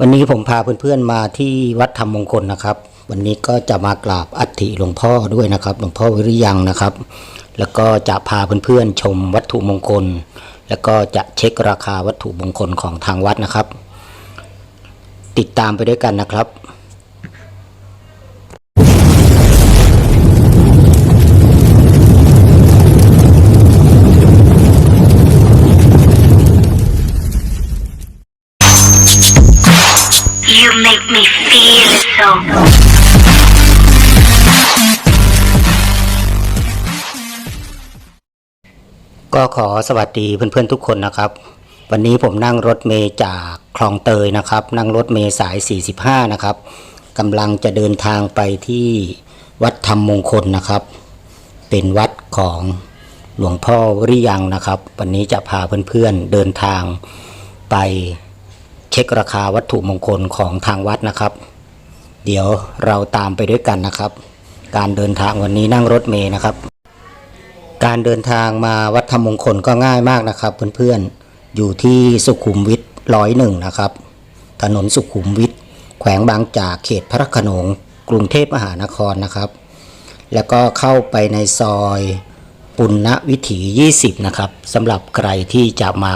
วันนี้ผมพาเพื่อนๆมาที่วัดธรรมมงคลนะครับ วันนี้ก็จะมากราบอัฐิหลวงพ่อด้วยนะครับ หลวงพ่อวิริยังนะครับ แล้วก็จะพาเพื่อนๆชมวัตถุมงคล แล้วก็จะเช็คราคาวัตถุมงคลของทางวัดนะครับ ติดตามไปด้วยกันนะครับ ก็ขอสวัสดีเพื่อนๆทุกคนนะครับ วันนี้ผมนั่งรถเมย์จากคลองเตยนะครับ นั่งรถเมย์สาย 45 นะครับกำลังจะเดินทางไปที่วัดธรรมมงคลนะครับ เป็นวัดของหลวงพ่อวริยังนะครับ วันนี้จะพาเพื่อนๆเดินทางไปเช็คราคาวัตถุมงคลของทางวัดนะครับ เดี๋ยวเราตามไปด้วยกันนะครับ การเดินทางวันนี้นั่งรถเมย์นะครับ การเดินทางมาวัดธรรมมงคลก็ง่ายมากนะครับเพื่อนๆ อยู่ที่สุขุมวิทร้อยหนึ่งนะครับ ถนนสุขุมวิทแขวงบางจากเขตพระโขนงกรุงเทพมหานครนะครับ แล้วก็เข้าไปในซอยปุณณวิถี 20 นะครับสำหรับใครที่จะมา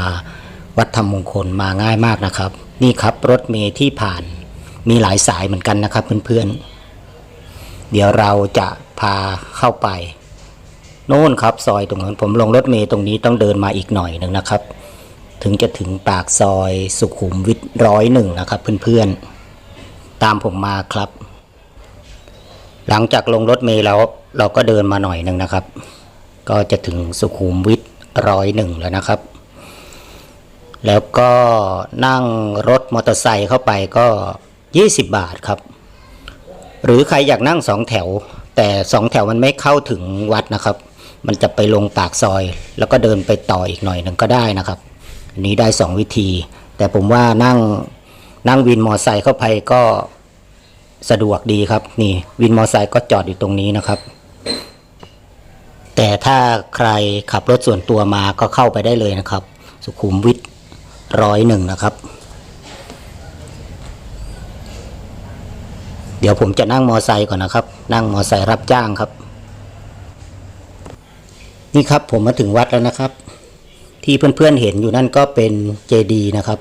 วัดธรรมมงคลมาง่ายมากนะครับ นี่ครับรถเมล์ที่ผ่านมีหลายสายเหมือนกันนะครับเพื่อนๆ เดี๋ยวเราจะพาเข้าไป โน่นครับ ซอยตรงนั้นผมลงรถเมล์ตรงนี้ต้องเดินมาอีกหน่อยหนึ่งนะครับ ถึงจะถึงปากซอยสุขุมวิทร้อยหนึ่งนะครับ เพื่อนๆ ตามผมมาครับ หลังจากลงรถเมล์แล้วเราก็เดินมาหน่อยหนึ่งนะครับ ก็จะถึงสุขุมวิทร้อยหนึ่งแล้วนะครับ แล้วก็นั่งรถมอเตอร์ไซค์เข้าไปก็ 20 บาทครับ หรือใครอยากนั่งสองแถวแต่สองแถวมันไม่เข้าถึงวัดนะครับ มันจะไปลงปากซอย แล้วก็เดินไปต่ออีกหน่อยหนึ่งก็ได้นะครับ อันนี้ได้สองวิธี แต่ผมว่านั่งนั่งวินมอไซค์เข้าไปก็สะดวกดีครับ นี่วินมอไซค์ก็จอดอยู่ตรงนี้นะครับ แต่ถ้าใครขับรถส่วนตัวมาก็เข้าไปได้เลยนะครับ สุขุมวิทร้อยหนึ่งนะครับ เดี๋ยวผมจะนั่งมอไซค์ก่อนนะครับ นั่งมอไซค์รับจ้างครับ นี่ครับผมมาถึงวัดแล้วนะครับ ที่เพื่อนๆเห็นอยู่นั่นก็เป็นเจดีนะครับ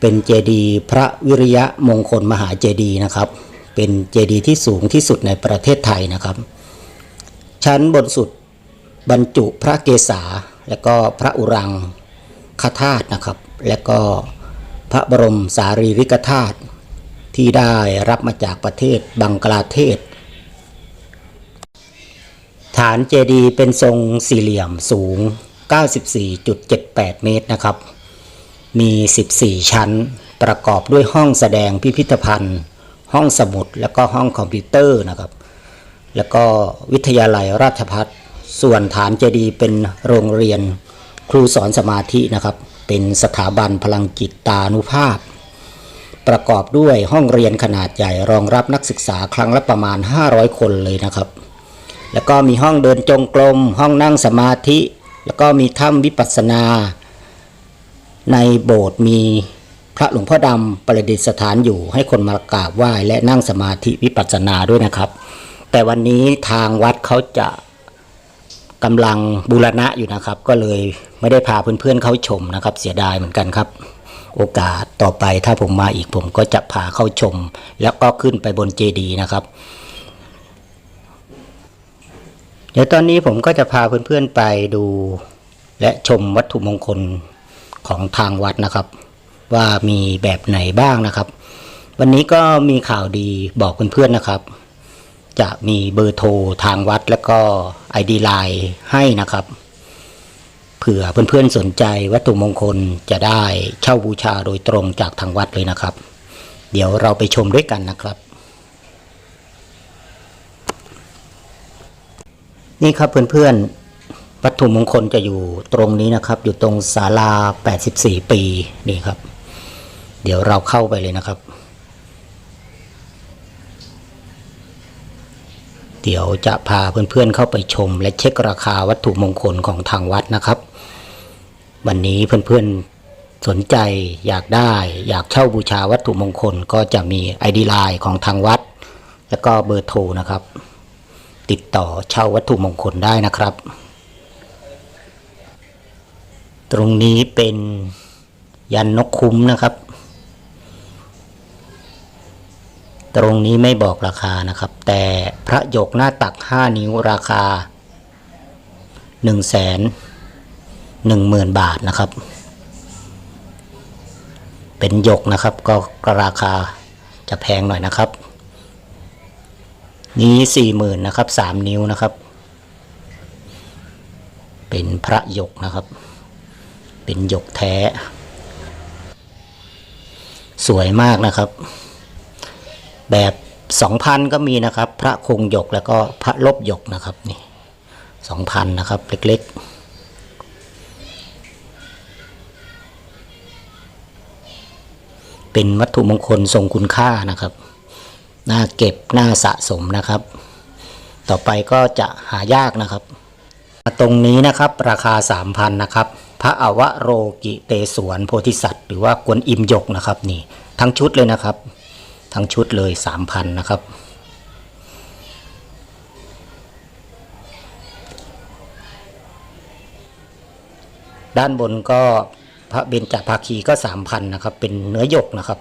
เป็นเจดีพระวิริยะมงคลมหาเจดีนะครับ เป็นเจดีที่สูงที่สุดในประเทศไทยนะครับ ชั้นบนสุดบรรจุพระเกศาและก็พระอุรังคธาตุนะครับ และก็พระบรมสารีริกธาตุที่ได้รับมาจากประเทศบังกลาเทศ ฐานเจดีย์เป็นทรงสี่เหลี่ยมสูง 94.78 เมตรนะครับ มี 14 ชั้นประกอบด้วยห้องแสดงพิพิธภัณฑ์ ห้องสมุดแล้วก็ห้องคอมพิวเตอร์นะครับ แล้วก็วิทยาลัยราชพัฒส่วนฐานเจดีย์เป็นโรงเรียนครูสอนสมาธินะครับ เป็นสถาบันพลังจิตตานุภาพ ประกอบด้วยห้องเรียนขนาดใหญ่รองรับนักศึกษาครั้งละประมาณ 500 คนเลยนะครับ แล้วก็มีห้องเดินจงกรม ห้องนั่งสมาธิ แล้วก็มีถ้ำวิปัสสนา ในโบสถ์มีพระหลวงพ่อดำประดิษฐานอยู่ให้คนมากราบไหว้และนั่งสมาธิวิปัสสนาด้วยนะครับ แต่วันนี้ทางวัดเขาจะกำลังบูรณะอยู่นะครับ ก็เลยไม่ได้พาเพื่อนๆเข้าชมนะครับ เสียดายเหมือนกันครับ โอกาสต่อไปถ้าผมมาอีกผมก็จะพาเข้าชม แล้วก็ขึ้นไปบนเจดีย์นะครับ เดี๋ยวตอนนี้ผมก็จะพาเพื่อนๆไปดู และชมวัตถุมงคลของทางวัดนะครับ ว่ามีแบบไหนบ้างนะครับ วันนี้ก็มีข่าวดีบอกเพื่อนๆนะครับ จะมีเบอร์โทรทางวัดแล้วก็ ID ไลน์ให้นะครับเผื่อเพื่อนๆสนใจวัตถุมงคลจะได้เช่าบูชาโดยตรงจากทางวัดเลยนะครับ เดี๋ยวเราไปชมด้วยกันนะครับ นี่ครับเพื่อนๆวัตถุมงคลจะอยู่ตรงนี้นะครับ อยู่ตรงศาลา 84 ปีนี่ครับ เดี๋ยวเราเข้าไปเลยนะครับ เดี๋ยวจะพาเพื่อนๆเข้าไปชม และเช็คราคาวัตถุมงคลของทางวัดนะครับ วันนี้เพื่อนๆสนใจอยากได้อยากเช่าบูชาวัตถุมงคลก็จะมี ID ไลน์ของทางวัด แล้วก็เบอร์โทรนะครับ ติดต่อเช่าวัตถุมงคลได้นะครับ ตรงนี้เป็นยันนกคุ้มนะครับ ตรงนี้ไม่บอกราคานะครับ แต่พระหยกหน้าตัก 5 นิ้วราคา1 1 0 0 0 0บาทนะครับ เป็นหยกนะครับก็ราคาจะแพงหน่อยนะครับ นี้สี่หมื่นนะครับสามนิ้วนะครับ เป็นพระหยกนะครับ เป็นหยกแท้ สวยมากนะครับ แบบสองพันก็มีนะครับ พระคงหยกแล้วก็พระลบหยกนะครับนี่สองพันนะครับ เล็กๆเป็นวัตถุมงคลทรงคุณค่านะครับ น่าเก็บน่าสะสมนะครับ ต่อไปก็จะหายากนะครับ ตรงนี้นะครับราคา 3,000นะครับ พระอวโรกิเตสวนโพธิสัตว์ หรือว่ากวนอิมยกนะครับนี่ทั้งชุดเลยนะครับ ทั้งชุดเลย 3,000นะครับด้านบนก็พระเบญจภาคีก็3,000นะครับ เป็นเนื้อหยกนะครับ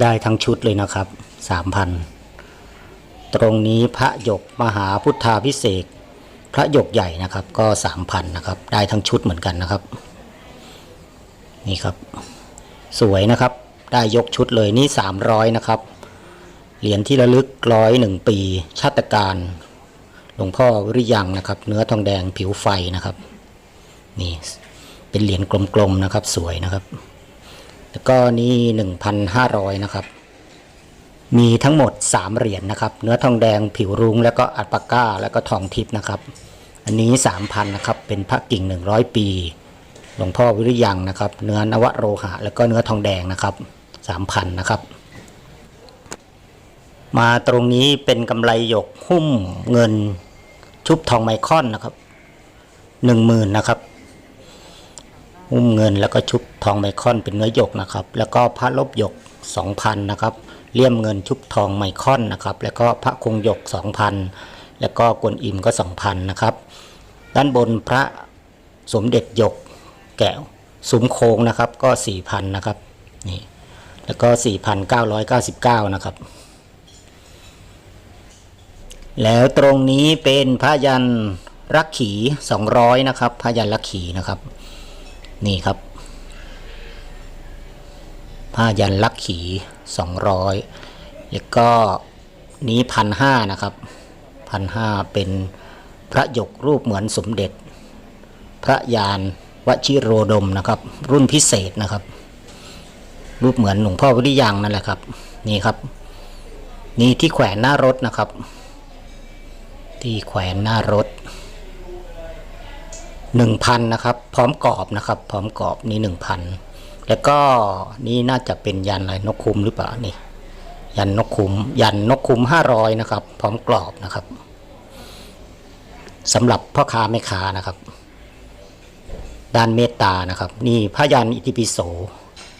ได้ทั้งชุดเลยนะครับ 3,000ตรงนี้พระหยกมหาพุทธาพิเศษพระหยกใหญ่นะครับก็3,000นนะครับ ได้ทั้งชุดเหมือนกันนะครับ นี่ครับ สวยนะครับ ได้ยกชุดเลยนี่300นะครับ เหรียญที่ระลึกร้อยหนึ่งปี ชาติการหลวงพ่อวิริยังนะครับ เนื้อทองแดงผิวไฟนะครับ นี่เป็นเหรียญกลมๆนะครับ สวยนะครับ แล้วก็นี่1,500นะครับ มีทั้งหมด 3 เหรียญนะครับ เนื้อทองแดงผิวรุ้งแล้วก็อัลปาก้า แล้วก็ทองทิพย์นะครับ อันนี้ 3,000นะครับ เป็นพระกิ่ง 100 ปี หลวงพ่อวิริยังนะครับ เนื้อนวโรหะ แล้วก็เนื้อทองแดงนะครับ3,000นะครับ มาตรงนี้เป็นกำไรหยกหุ้มเงินชุบทองไมคอนนะครับ10,000นะครับหุ้มเงินแล้วก็ชุบทองไมคอนเป็นเนื้อหยกนะครับ แล้วก็พระลบหยก2,000นะครับ เลี่ยมเงินชุบทองไมคอนนะครับ แล้วก็พระคงหยก 2,000 แล้วก็กวนอิมก็ 2,000 นะครับ ด้านบนพระสมเด็จหยกแก้วสุมโค้งนะครับก็ 4,000 นะครับนี่แล้วก็ 4,999 นะครับ แล้วตรงนี้เป็นพระยันรักขี 200 นะครับพระยันรักขีนะครับ นี่ครับผ้ายันลักขี 200แล้วก็นี้พันห้านะครับพันห้าเป็นพระยกรูปเหมือนสมเด็จ พระยานวชิโรดมนะครับ รุ่นพิเศษนะครับ รูปเหมือนหลวงพ่อวิริยังนั่นแหละครับ นี่ครับ นี่ที่แขวนหน้ารถนะครับ ที่แขวนหน้ารถหนึ่งพันนะครับ พร้อมกรอบนะครับ พร้อมกรอบนี่หนึ่งพัน แล้วก็นี่น่าจะเป็นยันอะไรนกคุมหรือเปล่านี่ ยันนกคุมยันนกคุมห้าร้อยนะครับ พร้อมกรอบนะครับสำหรับพ่อค้าแม่ค้านะครับ ด้านเมตตานะครับ นี่พระยันอิติปิโส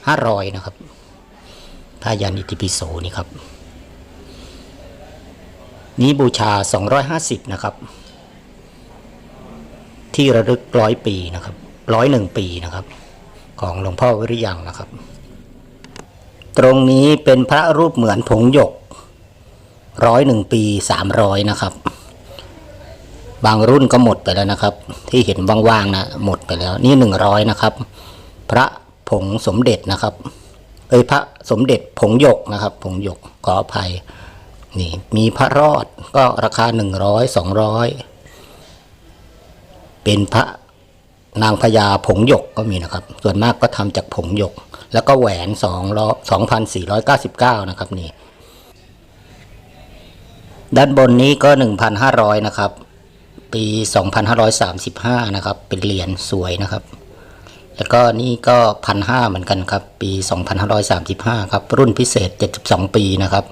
ห้าร้อยนะครับพระยันอิติปิโสนี่ครับ นี้บูชาสองร้อยห้าสิบนะครับ ที่ระลึกร้อยปีนะครับร้อยหนึ่งปีนะครับ ของหลวงพ่อวิริยังนะครับ ตรงนี้เป็นพระรูปเหมือนผงหยกร้อยหนึ่งปีสามร้อยนะครับ บางรุ่นก็หมดไปแล้วนะครับ ที่เห็นว่างๆนะหมดไปแล้ว นี่หนึ่งร้อยนะครับ พระผงสมเด็จนะครับเอ้ยพระสมเด็จผงหยกนะครับ ผงหยกขออภัยนี่มีพระรอดก็ราคาหนึ่งร้อยสองร้อยเป็นพระ นางพญาผงหยกก็มีนะครับ ส่วนมากก็ทำจากผงหยก แล้วก็แหวนสองร้อยสองพันสี่ร้อยเก้าสิบเก้านะครับนี่ ด้านบนนี้ก็หนึ่งพันห้าร้อยนะครับ ปีสองพันห้าร้อยสามสิบห้านะครับ เป็นเหรียญสวยนะครับ แล้วก็นี่ก็พันห้าเหมือนกันครับ ปีสองพันห้าร้อยสามสิบห้าครับ รุ่นพิเศษเจ็ดสิบสองปีนะครับ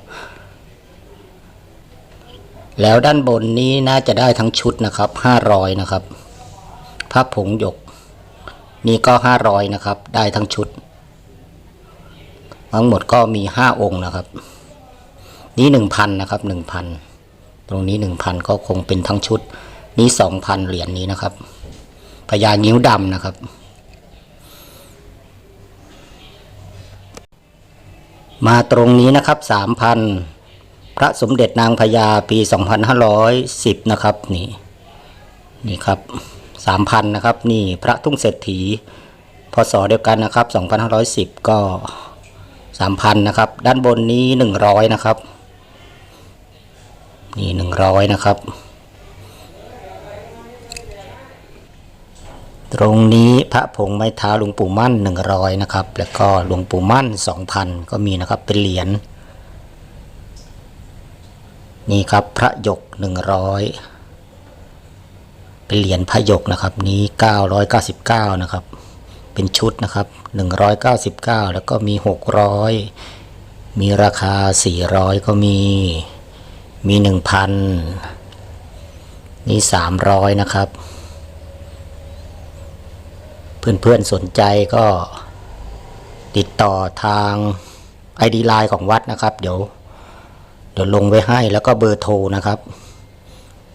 แล้วด้านบนนี้น่าจะได้ทั้งชุดนะครับห้าร้อยนะครับ พระผงหยก นี่ก็ห้าร้อยนะครับ ได้ทั้งชุด ทั้งหมดก็มีห้าองค์นะครับ นี่หนึ่งพันนะครับหนึ่งพันตรงนี้หนึ่งพันก็คงเป็นทั้งชุด นี่สองพันเหรียญนี้นะครับพญางิ้วดำนะครับ มาตรงนี้นะครับสามพันพระสมเด็จนางพญาปีสองพันห้าร้อยสิบนะครับ นี่ นี่ครับ สามพันนะครับ นี่พระทุ่งเศรษฐีพศเดียวกันนะครับสองพันห้าร้อยสิบก็สามพันนะครับ ด้านบนนี้หนึ่งร้อยนะครับ นี่หนึ่งร้อยนะครับ ตรงนี้พระผงไม้เท้าหลวงปู่มั่นหนึ่งร้อยนะครับ แล้วก็หลวงปู่มั่นสองพันก็มีนะครับเป็นเหรียญนี่ครับพระหยกหนึ่งร้อย เป็นเหรียญพระยกนะครับนี้เก้าร้อยเก้าสิบเก้านะครับ เป็นชุดนะครับหนึ่งร้อยเก้าสิบเก้าแล้วก็มีหกร้อยมีราคาสี่ร้อยก็มี มีหนึ่งพันนี่สามร้อยนะครับ เพื่อนๆสนใจก็ติดต่อทาง ID ไลน์ของวัดนะครับ เดี๋ยว เดี๋ยวลงไว้ให้แล้วก็เบอร์โทรนะครับ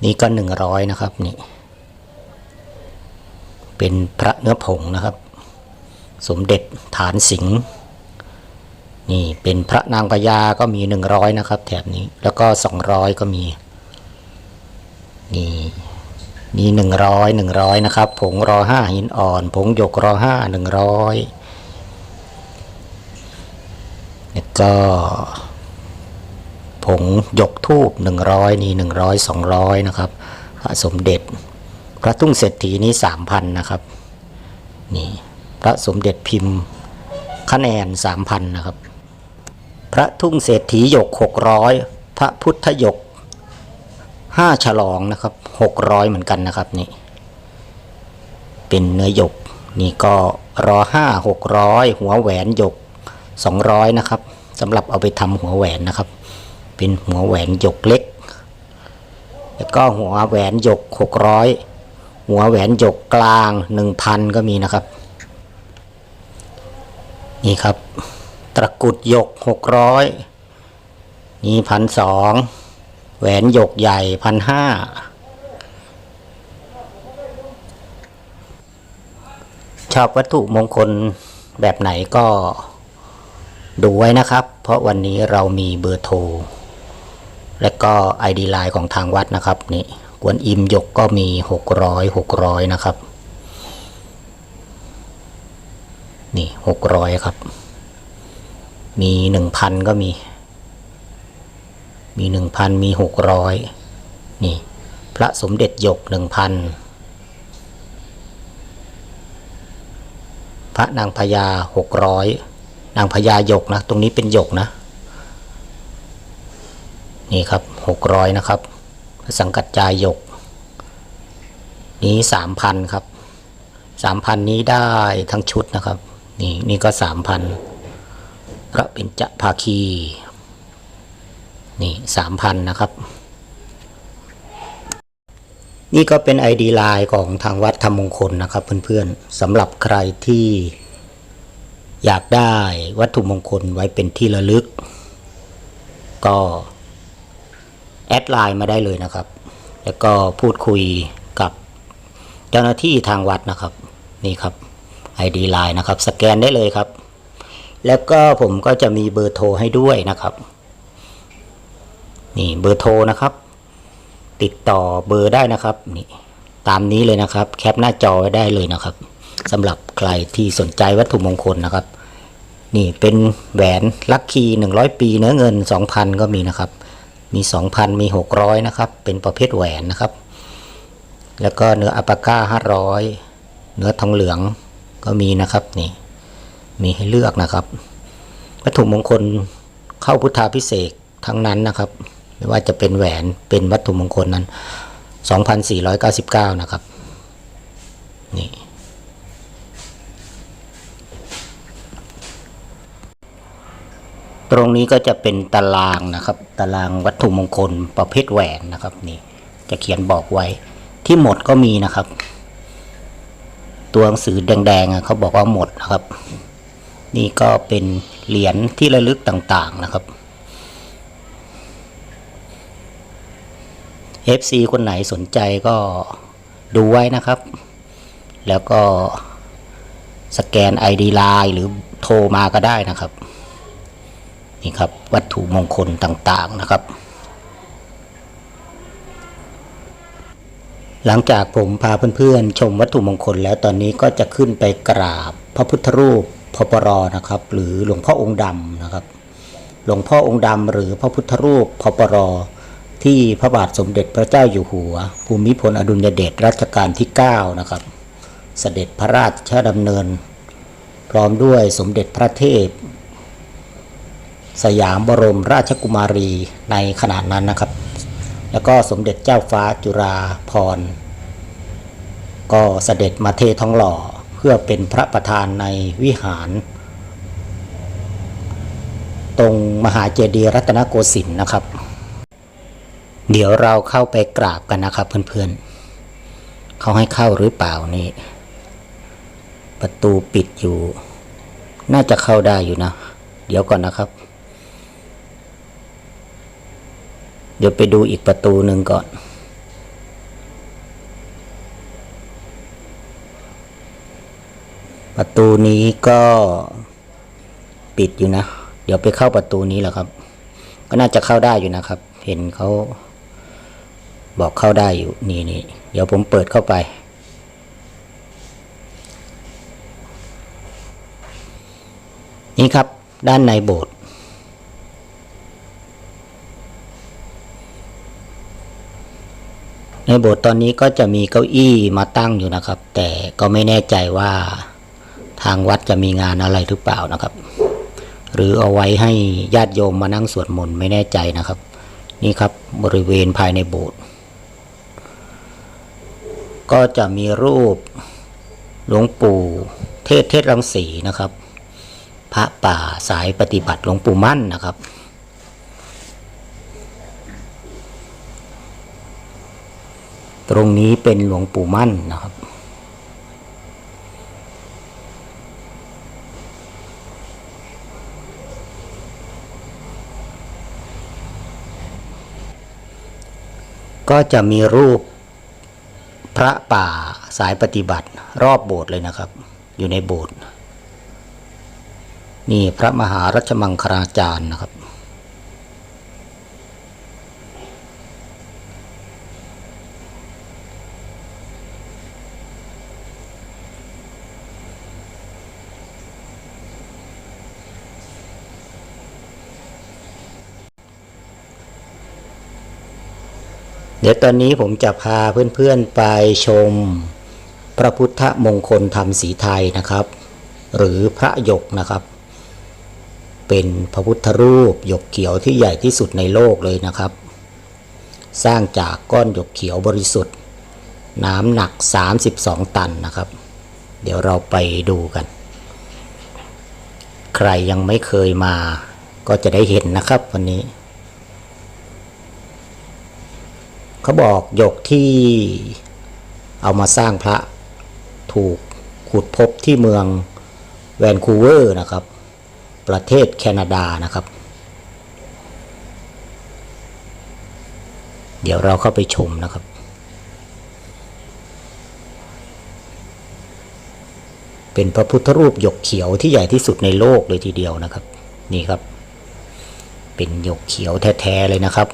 นี่ก็หนึ่งร้อยนะครับนี่ เป็นพระเนื้อผงนะครับ สมเด็จฐานสิงห์นี่เป็นพระนางพญาก็มีหนึ่งร้อยนะครับ แถบนี้แล้วก็สองร้อยก็มี นี่มีหนึ่งร้อยหนึ่งร้อยนะครับ ผงรอห้าหินอ่อน ผงหยกรอห้าหนึ่งร้อยแล้วก็ ผงหยกทูบหนึ่งร้อยนี่หนึ่งร้อยสองร้อยนะครับ พระสมเด็จ ระทุ่งเศรษฐีนี่สามพันนะครับนี่พระสมเด็จพิมพ์คะแนนสามพันนะครับ พระทุ่งเศรษฐีหยกหกร้อยพระพุทธหยกห้าฉลองนะครับหกร้อยเหมือนกันนะครับนี่เป็นเนื้อหยกนี่ก็รอห้าหกร้อยหัวแหวนหยกสองร้อยนะครับสำหรับเอาไปทำหัวแหวนนะครับ เป็นหัวแหวนหยกเล็ก แล้วก็หัวแหวนหยกหกร้อย หัวแหวนหยกกลางหนึ่งพันก็มีนะครับ นี่ครับ ตะกุดหยกหกร้อยนี่พันสองแหวนหยกใหญ่พันห้าชอบวัตถุมงคลแบบไหนก็ดูไว้นะครับ เพราะวันนี้เรามีเบอร์โทร และก็ ID ไลน์ของทางวัดนะครับนี่ กวนอิมหยกก็มี600 600นะครับ นี่600ครับ มี1,000ก็มี มีหนึ่งพันมีหกร้อยนี่ พระสมเด็จหยกหนึ่งพันพระนางพญาหกร้อยนางพญาหยกนะ ตรงนี้เป็นหยกนะ นี่ครับหกร้อยนะครับ สังกัจจายก นี้สามพันครับสามพันนี้ได้ทั้งชุดนะครับ นี่นี่ก็สามพันพระเป็นจภาคี นี่สามพันนะครับ นี่ก็เป็น ID ไลน์ของทางวัดธรรมมงคลนะครับ เพื่อนๆสำหรับใครที่อยากได้วัตถุมงคลไว้เป็นที่ระลึก ก็ แอดไลน์มาได้เลยนะครับ แล้วก็พูดคุยกับเจ้าหน้าที่ทางวัดนะครับ นี่ครับ ID ไลน์นะครับ สแกนได้เลยครับ แล้วก็ผมก็จะมีเบอร์โทรให้ด้วยนะครับ นี่เบอร์โทรนะครับ ติดต่อเบอร์ได้นะครับนี่ตามนี้เลยนะครับ แคปหน้าจอไว้ได้เลยนะครับสำหรับใครที่สนใจวัตถุมงคลนะครับ นี่เป็นแหวนลัคคีหนึ่งร้อยปีเนื้อเงินสองพันก็มีนะครับ มีสองพันมีหกร้อยนะครับ เป็นประเภทแหวนนะครับ แล้วก็เนื้ออัปาก้าห้าร้อยเนื้อทองเหลืองก็มีนะครับนี่มีให้เลือกนะครับ วัตถุมงคลเข้าพุทธาพิเศษทั้งนั้นนะครับ ไม่ว่าจะเป็นแหวนเป็นวัตถุมงคลนั้น 2,499 นะครับนี่ ตรงนี้ก็จะเป็นตารางนะครับ ตารางวัตถุมงคลประเภทแหวนนะครับนี่จะเขียนบอกไว้ ที่หมดก็มีนะครับ ตัวหนังสือแดงๆเขาบอกว่าหมดนะครับ นี่ก็เป็นเหรียญที่ระลึกต่างๆนะครับ FC คนไหนสนใจก็ดูไว้นะครับ แล้วก็สแกน ID Line หรือโทรมาก็ได้นะครับ นี่ครับวัตถุมงคลต่างๆนะครับ หลังจากผมพาเพื่อนๆ ชมวัตถุมงคลแล้วตอนนี้ก็จะขึ้นไปกราบพระพุทธรูปพปรนะครับ หรือหลวงพ่อองค์ดำนะครับ หลวงพ่อองค์ดำหรือพระพุทธรูปพปรที่พระบาทสมเด็จพระเจ้าอยู่หัว ภูมิพลอดุลยเดชรัชกาลที่ 9 นะครับ เสด็จพระราชดำเนิน พร้อมด้วยสมเด็จพระเทพ สยามบรมราชกุมารีในขณะนั้นนะครับ แล้วก็สมเด็จเจ้าฟ้าจุฬาภรณ์ก็เสด็จมาเททองหล่อเพื่อเป็นพระประธานในวิหาร ตรงมหาเจดีย์รัตนโกสินทร์นะครับ เดี๋ยวเราเข้าไปกราบกันนะครับเพื่อนๆเขาให้เข้าหรือเปล่านี่ประตูปิดอยู่ น่าจะเข้าได้อยู่นะ เดี๋ยวก่อนนะครับ เดี๋ยวไปดูอีกประตูหนึ่งก่อน ประตูนี้ก็ปิดอยู่นะ เดี๋ยวไปเข้าประตูนี้แหละครับ ก็น่าจะเข้าได้อยู่นะครับ เห็นเขาบอกเข้าได้อยู่นี่นี่เดี๋ยวผมเปิดเข้าไป นี่ครับด้านในโบสถ์ ในโบสถ์ตอนนี้ก็จะมีเก้าอี้มาตั้งอยู่นะครับ แต่ก็ไม่แน่ใจว่าทางวัดจะมีงานอะไรหรือเปล่านะครับ หรือเอาไว้ให้ญาติโยมมานั่งสวดมนต์ไม่แน่ใจนะครับ นี่ครับบริเวณภายในโบสถ์ก็จะมีรูปหลวงปู่เทศเทศรังสีนะครับ พระป่าสายปฏิบัติหลวงปู่มั่นนะครับ ตรงนี้เป็นหลวงปู่มั่นนะครับ ก็จะมีรูปพระป่าสายปฏิบัติ รอบโบสถ์เลยนะครับ อยู่ในโบสถ์นี่พระมหารัชมังคลาจารย์นะครับ ดี๋ยวตอนนี้ผมจะพาเพื่อนๆไปชม พระพุทธมงคลธรรมสีไทยนะครับ หรือพระหยกนะครับ เป็นพระพุทธรูปหยกเขียวที่ใหญ่ที่สุดในโลกเลยนะครับ สร้างจากก้อนหยกเขียวบริสุทธิ์ น้ำหนัก 32 ตันนะครับ เดี๋ยวเราไปดูกัน ใครยังไม่เคยมาก็จะได้เห็นนะครับวันนี้ เขาบอกหยกที่เอามาสร้างพระถูกขุดพบที่เมืองแวนคูเวอร์นะครับ ประเทศแคนาดานะครับ เดี๋ยวเราเข้าไปชมนะครับเป็นพระพุทธรูปหยกเขียวที่ใหญ่ที่สุดในโลกเลยทีเดียวนะครับ นี่ครับ เป็นหยกเขียวแท้ๆเลยนะครับ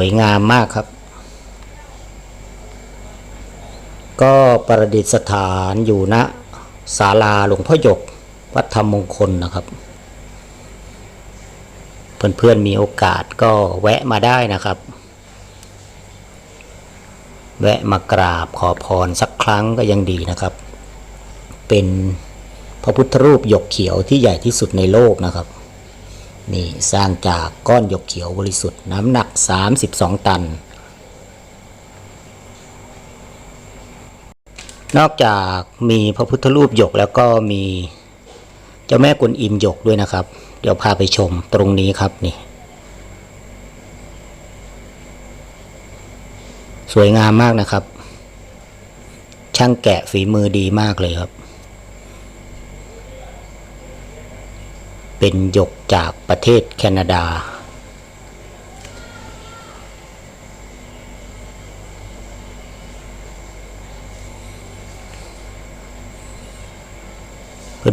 วยงามมากครับ ก็ประดิษฐานอยู่ณศาลาหลวงพ่อหยกวัดธรรมมงคลนะครับ เพื่อนๆมีโอกาสก็แวะมาได้นะครับ แวะมากราบขอพรสักครั้งก็ยังดีนะครับ เป็นพระพุทธรูปหยกเขียวที่ใหญ่ที่สุดในโลกนะครับ นี่สร้างจากก้อนหยกเขียวบริสุทธิ์น้ำหนัก 32 ตัน นอกจากมีพระพุทธรูปหยกแล้วก็มีเจ้าแม่กวนอิมหยกด้วยนะครับ เดี๋ยวพาไปชมตรงนี้ครับนี่สสวยงามมากนะครับ ช่างแกะฝีมือดีมากเลยครับ เป็นหยกจากประเทศแคนาดา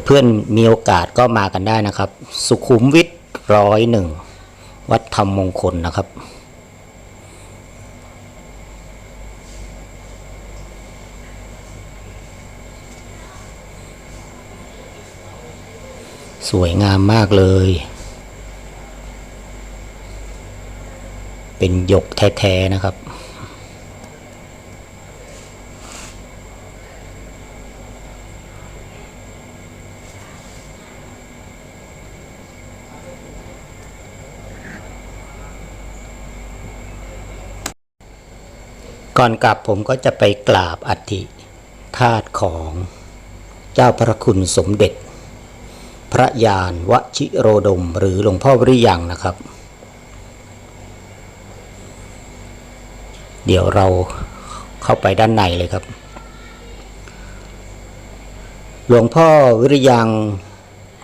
เพื่อนๆมีโอกาสก็มากันได้นะครับ สุขุมวิทร้อยหนึ่งวัดธรรมมงคลนะครับ สวยงามมากเลย เป็นหยกแท้ๆนะครับ ก่อนกลับผมก็จะไปกราบอัฐิธาตุของเจ้าพระคุณสมเด็จ ระยานวชิโรดม หรือหลวงพ่อวิริยังนะครับ เดี๋ยวเราเข้าไปด้านในเลยครับ หลวงพ่อวิริยัง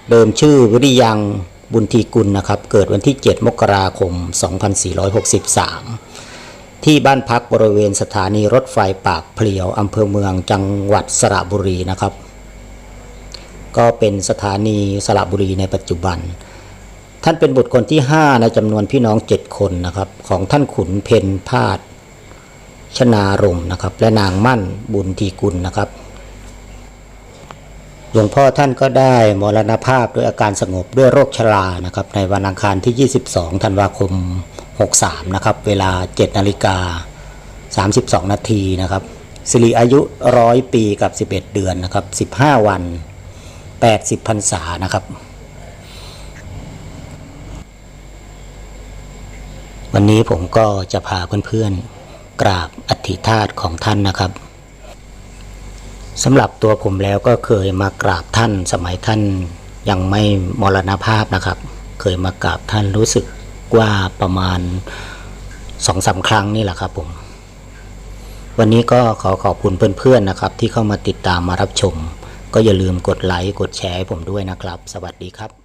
เดิมชื่อวิริยังบุญทีกุลนะครับ เกิดวันที่ 7 มกราคม 2463 ที่บ้านพักบริเวณสถานีรถไฟปากเพลียวอำเภอเมืองจังหวัดสระบุรีนะครับ ก็เป็นสถานีสระบุรีในปัจจุบัน ท่านเป็นบุตรคนที่ 5 ในจำนวนพี่น้อง 7 คนนะครับ ของท่านขุนเพนพาดชนารมนะครับ และนางมั่นบุญทีกุลนะครับหลวงพ่อท่านก็ได้มรณภาพด้วยอาการสงบด้วยโรคชรานะครับในวันอังคารที่ 22 ธันวาคม 63 นะครับ เวลา 7 นาฬิกา 32 นาทีนะครับสิริอายุร้อยปีกับ 11 เดือนนะครับ 15 วัน 80พรรษานะครับ วันนี้ผมก็จะพาเพื่อนๆ กราบอธิธาตของท่านนะครับสำหรับตัวผมแล้วก็เคยมากราบท่านสมัยท่านยังไม่มรณภาพนะครับ เคยมากราบท่านรู้สึกว่าประมาณสองสาครั้งนี่แหละครับผม วันนี้ก็ขอขอบคุณเพื่อนๆนะครับ ที่เข้ามาติดตามมารับชม ก็อย่าลืมกดไลค์กดแชร์ให้ผมด้วยนะครับ สวัสดีครับ